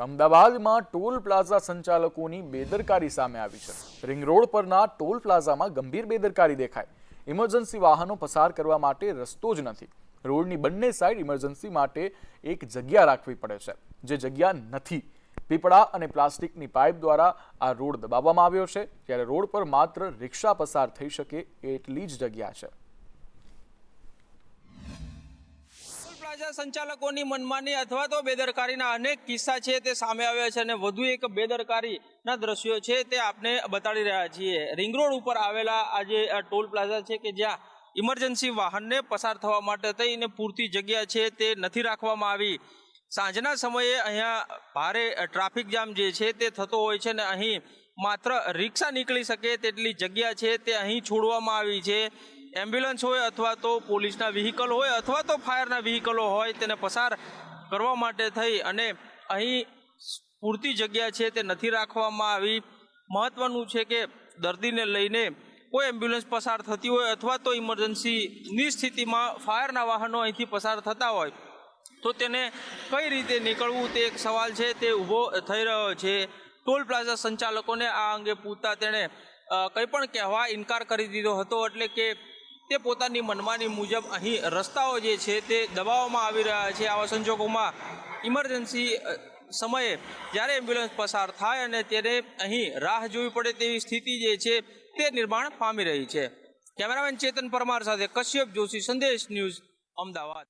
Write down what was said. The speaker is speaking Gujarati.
અમદાવાદમાં ટોલ પ્લાઝા સંચાલકોની બેદરકારી સામે આવી છે. રિંગ રોડ પરના ટોલ પ્લાઝામાં ગંભીર બેદરકારી દેખાય ઇમરજન્સી વાહનો પસાર કરવા માટે રસ્તો જ નથી. રોડની બંને સાઈડ ઇમરજન્સી માટે એક જગ્યા રાખવી પડે છે, જે જગ્યા નથી. પીપળા અને પ્લાસ્ટિકની પાઇપ દ્વારા આ રોડ દબાવવામાં આવ્યો છે. ત્યારે રોડ પર માત્ર રિક્ષા પસાર થઈ શકે એટલી જ જગ્યા છે. ટોલ સંચાલકોની મનમાની અથવા તો બેદરકારીના અનેક કિસ્સા છે તે સામે આવ્યા છે અને વધુ એક બેદરકારીના દ્રશ્યો છે તે આપને બતાડી રહ્યા છીએ. રિંગ રોડ ઉપર આવેલા આ જે ટોલ પ્લાઝા છે કે જ્યાં ઇમરજન્સી વાહનને પસાર થવા માટે થઈને પૂરતી જગ્યા છે તે નથી રાખવામાં આવી. સાંજના સમયે અહીંયા ભારે ટ્રાફિક જામ જે છે તે થતો હોય છે ને અહીં માત્ર રિક્ષા નીકળી શકે તેટલી જગ્યા છે તે અહીં છોડવામાં આવી છે. એમ્બ્યુલન્સ હોય અથવા તો પોલીસના વ્હીકલ હોય અથવા તો ફાયરના વ્હીકલો હોય, તેને પસાર કરવા માટે થઈ અને અહીં પૂરતી જગ્યા છે તે નથી રાખવામાં આવી. મહત્વનું છે કે દર્દીને લઈને કોઈ એમ્બ્યુલન્સ પસાર થતી હોય અથવા તો ઇમરજન્સીની સ્થિતિમાં ફાયરના વાહનો અહીંથી પસાર થતા હોય, તો તેને કઈ રીતે નીકળવું તે એક સવાલ છે તે ઊભો થઈ રહ્યો છે. ટોલ પ્લાઝા સંચાલકોને આ અંગે પૂછતા તેણે કંઈ પણ કહેવા ઇનકાર કરી દીધો હતો, એટલે કે તે પોતાની મનમાની મુજબ અહીં રસ્તાઓ જે છે તે દબાવવામાં આવી રહ્યા છે. આવા સંજોગોમાં ઇમરજન્સી સમયે જ્યારે એમ્બ્યુલન્સ પસાર થાય અને તેને અહીં રાહ જોવી પડે તેવી સ્થિતિ જે છે તે નિર્માણ પામી રહી છે. કેમેરામેન ચેતન પરમાર સાથે કશ્યપ જોશી, સંદેશ ન્યૂઝ, અમદાવાદ.